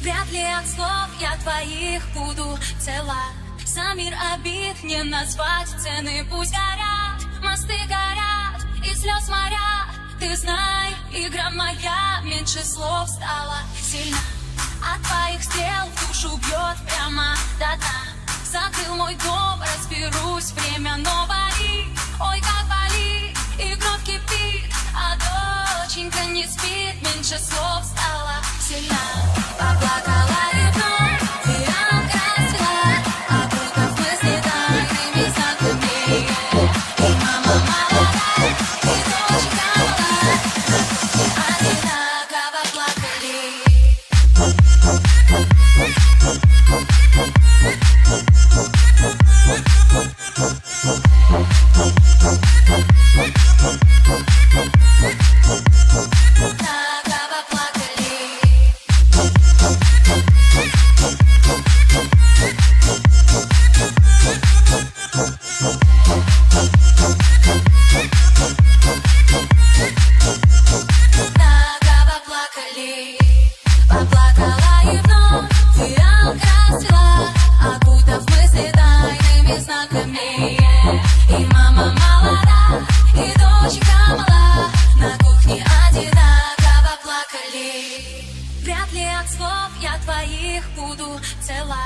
Вряд ли от слов я твоих буду цела. За мир обид не назвать цены. Пусть горят, мосты горят И слез моря Ты знай, игра моя Меньше слов стала сильна. От твоих стрел в душу бьет прямо до дна. Закрыл мой дом, разберусь Время новой, ой, как болит И кровь кипит, а доченька не спит. Меньше слов стала сильна Поплакала и вновь Расцвела Окутав мысли тайными знаками И мама молода, и доченька мала На кухне одинаково плакали Вряд ли от слов я твоих буду цела.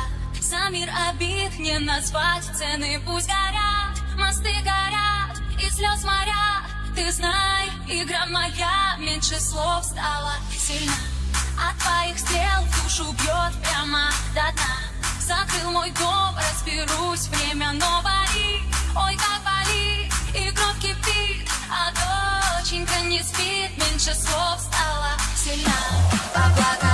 За мир обид не назвать цены Пусть горят, мосты горят, и слез моря. Ты знай, игра моя меньше слов стала сильна От твоих стрел душу бьет прямо до дна. Закрыл мой дом, разберусь, время новой Ой, как болит, и кровь кипит А доченька не спит, меньше слов стала сильна Поплакала